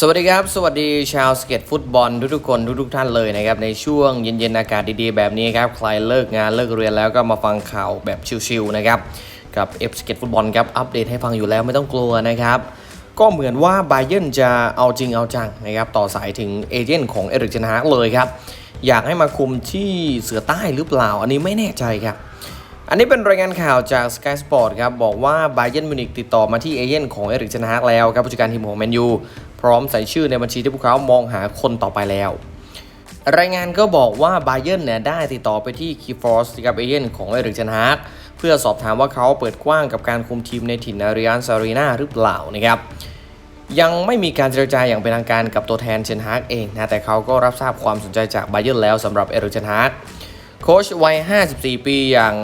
สวัสดีครับ สวัสดีชาวสเก็ตฟุตบอลทุกๆคนทุกๆท่านเลยนะครับในช่วงเย็นๆอากาศดีๆแบบนี้ครับใครเลิกงานเลิกเรียนแล้วก็มาฟังข่าวแบบชิลๆนะครับกับเอฟสเก็ตฟุตบอลครับอัปเดตให้ฟังอยู่แล้วไม่ต้องกลัวนะครับก็เหมือนว่าไบเยนจะเอาจริงเอาจังนะครับต่อสายถึงเอเจนต์ของเอริกเจนฮากเลยครับอยากให้มาคุมที่เสือใต้หรือเปล่า อันนี้ไม่แน่ใจครับอันนี้เป็นรายงานข่าวจาก Sky Sport ครับบอกว่าไบเยนมิวนิกติดต่อมาที่เอเย่นของเอริกเชนฮากแล้วครับผู้จัดการทีมของแมนยู ร้อมใส่ชื่อในบัญชีที่พวกเขามองหาคนต่อไปแล้ว รายงานก็บอกว่าไบเยนเนี่ยได้ติดต่อไปที่คีฟอร์สกับเอเย่นของเอริกเชนฮากเพื่อสอบถามว่าเขาเปิดกว้างกับการคุมทีมในถิ่นอาริอันซารีนาหรือเปล่านะครับยังไม่มีการเจรจาอย่างเป็นทางการกับตัวแทนเชนฮากเองนะแต่เขาก็รับทราบความสนใจจากไบเยนแล้วสำหรับเอริกเชนฮาก โค้ชวัย 54 ปีอย่าง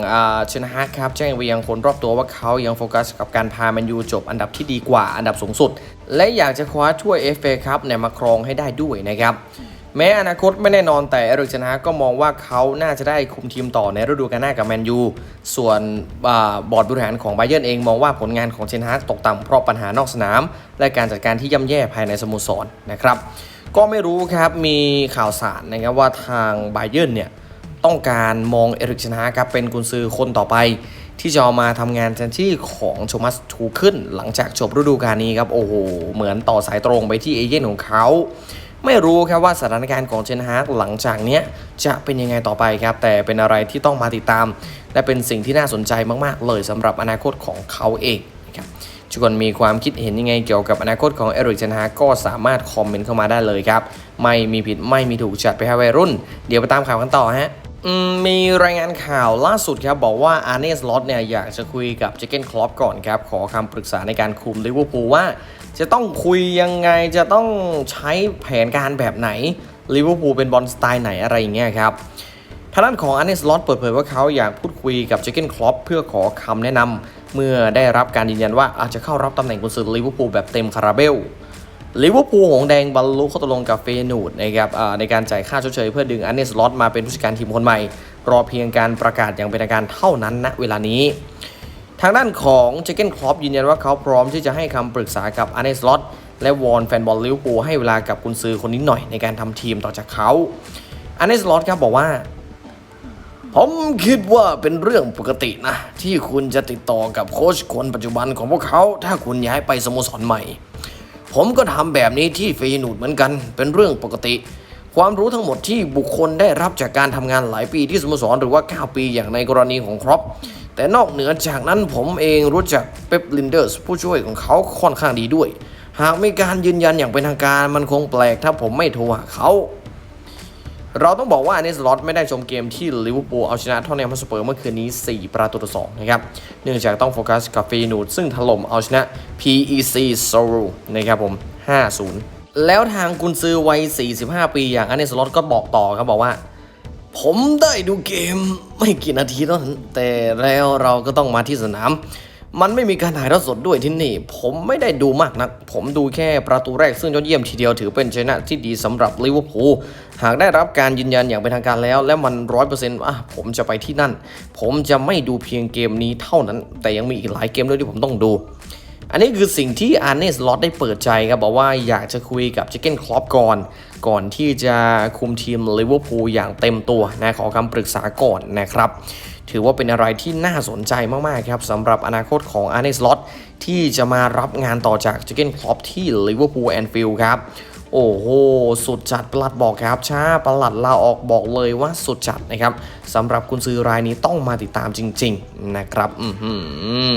เชนฮากครับแจ้งไปยังคนรอบตัวว่าเขายังโฟกัสกับการพาแมนยูจบอันดับที่ดีกว่าอันดับสูงสุด และอยากจะคว้าถ้วย FA ครับเนี่ยมาครองให้ได้ด้วยนะครับแม้อนาคตไม่แน่นอนแต่เอริกเชนฮากก็มองว่าเขาน่าจะได้คุมทีมต่อในฤดูกาลหน้ากับแมนยูส่วนอบอร์ดบริหารของไบเยนเองมองว่าผลงานของเชนฮากตกต่ำเพราะปัญหานอกสนาม และการจัดการที่ย่ำแย่ภายในสโมสรนะครับ ก็ไม่รู้ครับมีข่าวสารนะครับว่าทางไบเยนเนี่ย ต้องการมองเอริกชนะครับเป็นกุนซือคนต่อไป ที่จะมาทำงานแทนที่ของโชมัสทูขึ้น หลังจากจบฤดูกาลนี้ครับโอ้โหเหมือนต่อสายตรงไปที่เอเย่นของเขาไม่รู้ครับว่าสถานการณ์ของเชนฮากหลังจากเนี้ยจะเป็นยังไงต่อไปครับ แต่เป็นอะไรที่ต้องมาติดตาม และเป็นสิ่งที่น่าสนใจมาก ๆ เลยสำหรับอนาคตของเขาเองนะครับทุกคนมีความคิดเห็นยังไงเกี่ยวกับอนาคตของเอริกเชนฮากก็สามารถคอมเมนต์เข้ามาได้เลยครับ ไม่มีผิดไม่มีถูกจัดไปให้วัยรุ่น เดี๋ยวไปตามข่าวกันต่อฮะ มีรายงานข่าวล่าสุดครับ บอกว่าอาร์เนสลอตเนี่ยอยากจะคุยกับเจเกนคลอปก่อนครับ ขอคำปรึกษาในการคุมลิเวอร์พูลว่า จะต้องคุยยังไงจะต้องใช้แผนการแบบไหนลิเวอร์พูลเป็นบอลสไตล์ไหนอะไรอย่างเงี้ยครับทางด้านของอันเนสลอตเปิดเผยว่าเขาอยากพูดคุยกับเจเกนคลอปเพื่อขอคำแนะนำเมื่อได้รับการยืนยันว่าอาจจะเข้ารับตำแหน่งกุนซือลิเวอร์พูลแบบเต็มคาราเบล ลิเวอร์พูลหงแดงบรรลุข้อตกลงกับเฟยนูดนะครับในการจ่ายค่าชดเชยเพื่อดึงอันเนสลอตมาเป็นผู้จัดการทีมคนใหม่ รอเพียงการประกาศอย่างเป็นทางการเท่านั้นณเวลานี้ ทางด้านของเจเกนคลอปยืนยันว่าเขาพร้อมที่จะให้คำปรึกษากับอันเนสลอตและวอนแฟนบอลลิเวอร์พูลให้เวลากับกุนซือคนนี้หน่อยในการทำทีมต่อจากเขาอันเนสลอตครับบอกว่าผมคิดว่าเป็นเรื่องปกตินะ ที่คุณจะติดต่อกับโค้ชคนปัจจุบันของพวกเขา ถ้าคุณย้ายไปสโมสรใหม่ ผมก็ทำแบบนี้ที่เฟยนูดเหมือนกัน เป็นเรื่องปกติ ความรู้ทั้งหมดที่บุคคลได้รับจากการทำงานหลายปีที่สโมสรหรือว่า 9 ปีอย่างในกรณีของครอปแต่นอกเหนือจากนั้นผมเองรู้จักเป๊ปลินเดอร์สผู้ช่วยของเขาค่อนข้างดีด้วย หากมีการยืนยันอย่างเป็นทางการมันคงแปลกถ้าผมไม่โทรหาเขา เราต้องบอกว่าอันนี้สล็อตไม่ได้ชมเกมที่ลิเวอร์พูลเอาชนะท็อตแนมฮอสเปอร์เมื่อคืนนี้ 4 ประตูต่อ2นะครับ เนื่องจากต้องโฟกัสกับฟีนูดซึ่งถล่มเอาชนะ PEC s o r o นะครับผม 5-0 แล้วทางกุนซือวัย 45 ปีอย่างอันนี้สล็อตก็บอกต่อครับบอกว่า ผมได้ดูเกมไม่กี่นาทีเท่านั้นแต่แล้วเราก็ต้องมาที่สนาม มันไม่มีการถ่ายทอดสดด้วยที่นี่ ผมไม่ได้ดูมากนัก ผมดูแค่ประตูแรกซึ่งยอดเยี่ยมทีเดียวถือเป็นชนะที่ดีสำหรับลิเวอร์พูลหากได้รับการยืนยันอย่างเป็นทางการแล้ว และมันร้อยเปอร์เซ็นต์อะผมจะไปที่นั่น ผมจะไม่ดูเพียงเกมนี้เท่านั้น แต่ยังมีอีกหลายเกมด้วยที่ผมต้องดู อันนี้คือสิ่งที่อาร์เนสลอตได้เปิดใจครับ บอกว่าอยากจะคุยกับเจเกนคลอปก่อน ก่อนที่จะคุมทีมลิเวอร์พูลอย่างเต็มตัวนะขอคำปรึกษาก่อนนะครับ ถือว่าเป็นอะไรที่น่าสนใจมาก ๆ ครับสำหรับอนาคตของอาร์เนสลอตที่จะมารับงานต่อจากเจเกนคลอปที่ลิเวอร์พูลแอนฟิลด์ครับโอ้โห สุดจัดประหลัดบอกครับช้าประหลัดลาออกบอกเลยว่าสุดจัดนะครับสำหรับคุณซื้อรายนี้ต้องมาติดตามจริง ๆ นะครับ อือหือ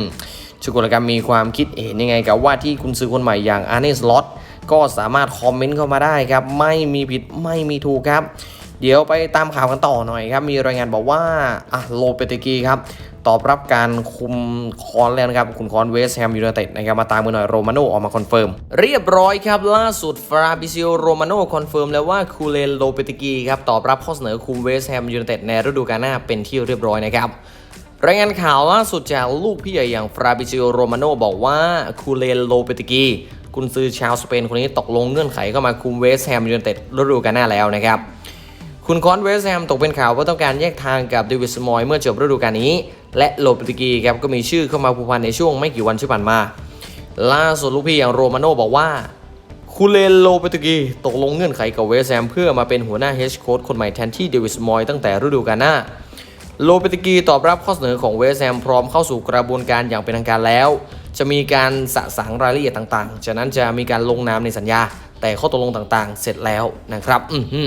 ชุกุลกรรมมีความคิดเห็นยังไงกับว่าที่คุณซื้อคนใหม่อย่างอาร์เนสลอตก็สามารถคอมเมนต์เข้ามาได้ครับ ไม่มีผิดไม่มีถูกครับ เดี๋ยวไปตามข่าวกันต่อหน่อยครับ มีรายงานบอกว่าอะโลเปเตกีครับตอบรับการคุมคอนแล้วนะครับ คุณคอนเวสแฮมยูไนเต็ดนะครับมาตามมือหน่อยโรมาโนออกมาคอนเฟิร์ม เรียบร้อยครับ ล่าสุดฟราบิซิโอโรมาโนคอนเฟิร์มแล้วว่าคูเลนโลเปเตกีครับ ตอบรับข้อเสนอคุมเวสแฮมยูไนเต็ดในฤดูกาลหน้าเป็นที่เรียบร้อยนะครับ รายงานข่าวล่าสุดจากลูกพี่ใหญ่อย่างฟราบิซิโอโรมาโนบอกว่าคูเลนโลเปติกีกุนซือชาวสเปนคนนี้ตกลงเงื่อนไขเข้ามาคุมเวสแฮมยูไนเต็ดฤดูกาลหน้าแล้วนะครับ คุณคอนเวสแฮมตกเป็นข่าวว่าต้องการแยกทางกับเดวิดสมอยเมื่อจบฤดูกาลนี้ และโลเปติกีครับก็มีชื่อเข้ามาผูกพันในช่วงไม่กี่วันที่ผ่านมา ล่าสุดลูกพี่อย่างโรมาโนบอกว่าคูเลนโลเปตุกีตกลงเงื่อนไขกับเวสแฮมเพื่อมาเป็นหัวหน้าเฮดโค้ชคนใหม่แทนที่เดวิสมอยตั้งแต่ฤดูกาลหน้า โลเปติกีตอบรับข้อเสนอของเวสแฮมพร้อมเข้าสู่กระบวนการอย่างเป็นทางการแล้ว จะมีการสะสางรายละเอียดต่างๆ จากนั้นจะมีการลงนามในสัญญา แต่ข้อตกลงต่างๆ เสร็จแล้วนะครับอื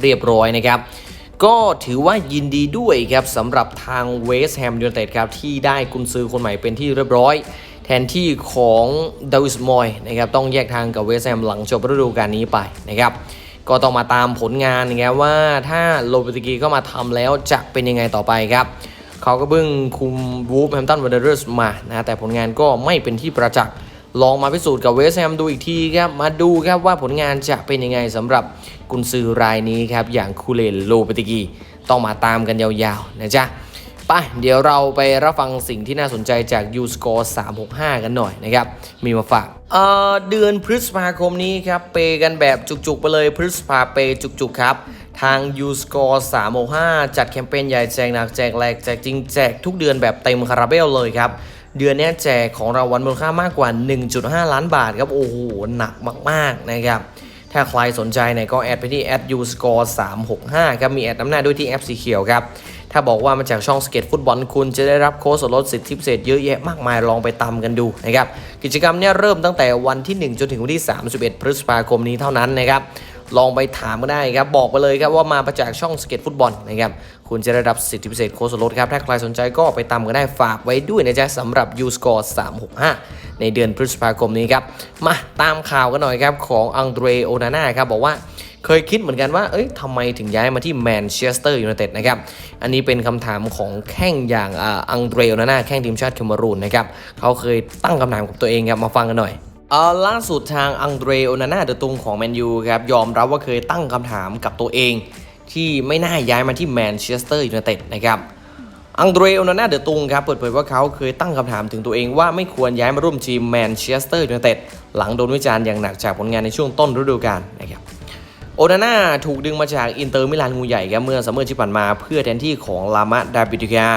เรียบร้อยนะครับ ก็ถือว่ายินดีด้วยครับสำหรับทางเวสแฮมยูไนเต็ดครับที่ได้กุนซือคนใหม่เป็นที่เรียบร้อย แทนที่ของดาวิสมอยนะครับต้องแยกทางกับเวสแฮมหลังจบฤดูกาลนี้ไปนะครับ ก็ต้องมาตามผลงานนะครับว่าถ้าโลเปติกีก็มาทำแล้วจะเป็นยังไงต่อไปครับเขาก็เพิ่งคุมวูฟแฮมตันวันเดอร์สมานะแต่ผลงานก็ไม่เป็นที่ประจักษ์ลองมาพิสูจน์กับเวสแฮมดูอีกทีครับ มาดูครับว่าผลงานจะเป็นยังไงสำหรับกุนซือรายนี้ครับ อย่างคูเลนโลเปติกี ต้องมาตามกันยาวๆ นะจ๊ะ ไปเดี๋ยวเราไปรับฟังสิ่งที่น่าสนใจจาก u s c o r e 365 กันหน่อยนะครับ มีมาฝากเเดือนพฤษภาคมนี้ครับ เปย์กันแบบจุกๆ ไปเลยพฤษภาเปย์จุกๆ ครับ ทาง u s c o r e 365 จัดแคมเปญใหญ่แจกหนักแจกแหลกแจกจริงแจกทุกเดือนแบบเต็มคาราเบลเลยครับเดือนนี้แจกของรางวัลมูลค่ามากกว่า 1.5 ล้านบาทครับ โอ้โห หนักมาก ๆ นะครับ ถ้าใครสนใจเนี่ยก็แอดไปที่แอด u score 365 ครับ มีแอดน้ำหน้าด้วยที่แอปสีเขียวครับ ถ้าบอกว่ามาจากช่องสเก็ตฟุตบอลคุณจะได้รับโค้ดส่วนลดสิทธิพิเศษเยอะแยะมากมายลองไปตามกันดูนะครับกิจกรรมเนี่ยเริ่มตั้งแต่วันที่ 1 จนถึงวันที่ 31 พฤษภาคมนี้เท่านั้นนะครับลองไปถามก็ได้ครับบอกไปเลยครับว่ามาจากช่องสเก็ตฟุตบอลนะครับคุณจะได้รับสิทธิพิเศษโค้ดส่วนลดครับถ้าใครสนใจก็ไปตามกันได้ฝากไว้ด้วยนะจ๊ะสำหรับ u score 365 ในเดือนพฤษภาคมนี้ครับมาตามข่าวกันหน่อยครับของอังเดรโอนาน่าครับบอกว่า เคยคิดเหมือนกันว่า เอ้ยทำไมถึงย้ายมาที่แมนเชสเตอร์ยูไนเต็ดนะครับ อันนี้เป็นคำถามของแข้งอย่างอังเดรโอนาน่าแข้งทีมชาติเคมารูนนะครับ เขาเคยตั้งคำถามกับตัวเองครับ มาฟังกันหน่อยล่าสุดทางอังเดรโอนาน่าเดอะตุงของแมนยูครับยอมรับว่าเคยตั้งคำถามกับตัวเอง ที่ไม่น่าย้ายมาที่แมนเชสเตอร์ยูไนเต็ดนะครับอังเดรโอนาน่าเดอะตุงครับเปิดเผยว่าเขาเคยตั้งคำถามถึงตัวเองว่าไม่ควรย้ายมาร่วมทีมแมนเชสเตอร์ยูไนเต็ดหลังโดนวิจารณ์อย่างหนักจากผลงานในช่วงต้นฤดูกาลนะครับ โอนาน่าถูกดึงมาจากอินเตอร์มิลานงูใหญ่ครับเมื่อซัมเมอร์ที่ผ่านมาเพื่อแทนที่ของลามะดาบิดิกา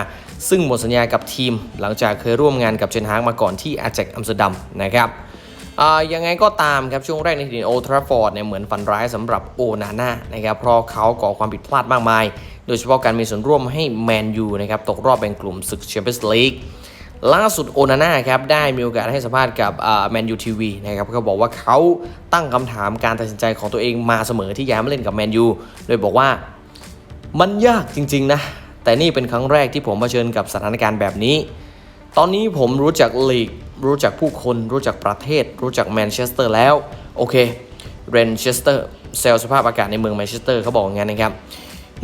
ซึ่งหมดสัญญากับทีม หลังจากเคยร่วมงานกับเชนฮากมาก่อนที่อาแจกอัมสเตอร์ดัมนะครับยังไงก็ตามครับช่วงแรกในถิ่นโอทราฟอร์ดเนี่ยเหมือนฝันร้ายสำหรับโอนาน่านะครับเพราะเขาก่อความผิดพลาดมากมาย โดยเฉพาะการมีส่วนร่วมให้แมนยูนะครับตกรอบแบ่งกลุ่มศึกแชมเปี้ยนส์ลีก ล่าสุดโอนาน่าครับได้มีโอกาสให้สัมภาษณ์กับแมนยูทีวีนะครับเขาบอกว่าเขาตั้งคำถามการตัดสินใจของตัวเองมาเสมอที่ย้ายมาเล่นกับแมนยูโดยบอกว่ามันยากจริง ๆ นะ แต่นี่เป็นครั้งแรกที่ผมเผชิญกับสถานการณ์แบบนี้ ตอนนี้ผมรู้จักลีก รู้จักผู้คน รู้จักประเทศ รู้จักแมนเชสเตอร์แล้ว โอเคเรนเชสเตอร์เซลล์สภาพอากาศในเมืองแมนเชสเตอร์เขาบอกอย่างนั้นนะครับ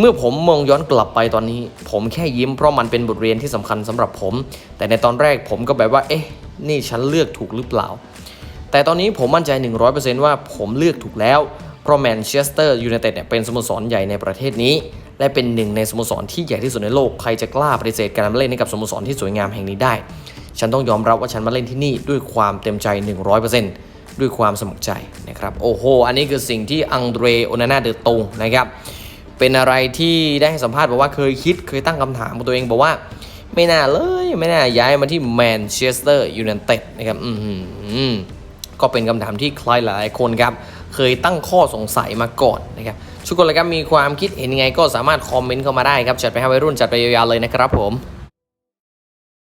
เมื่อผมมองย้อนกลับไปตอนนี้ ผมแค่ยิ้มเพราะมันเป็นบทเรียนที่สำคัญสำหรับผม แต่ในตอนแรกผมก็แบบว่า เอ๊ะ นี่ฉันเลือกถูกหรือเปล่า แต่ตอนนี้ผมมั่นใจ 100%ว่าผมเลือกถูกแล้ว เพราะแมนเชสเตอร์ยูไนเต็ดเนี่ยเป็นสโมสรใหญ่ในประเทศนี้ และเป็นหนึ่งในสโมสรที่ใหญ่ที่สุดในโลก ใครจะกล้าปฏิเสธการมาเล่นให้กับสโมสรที่สวยงามแห่งนี้ได้ ฉันต้องยอมรับว่าฉันมาเล่นที่นี่ด้วยความเต็มใจ 100%ด้วยความสมัครใจนะครับ โอ้โห อันนี้คือสิ่งที่อังเดรโอนาน่าเดอตงนะครับ เป็นอะไรที่ได้ให้สัมภาษณ์บอกว่าเคยคิดเคยตั้งคำถามกับตัวเองบอกว่า ไม่น่าเลยไม่น่าย้ายมาที่แมนเชสเตอร์ยูไนเต็ดนะครับอืมก็เป็นคำถามที่ใครหลายคนครับเคยตั้งข้อสงสัยมาก่อนนะครับทุกคนเลยครับมีความคิดเห็นยังไงก็สามารถคอมเมนต์เข้ามาได้ครับจัดไปให้วัยรุ่นจัดไปยาวๆเลยนะครับผม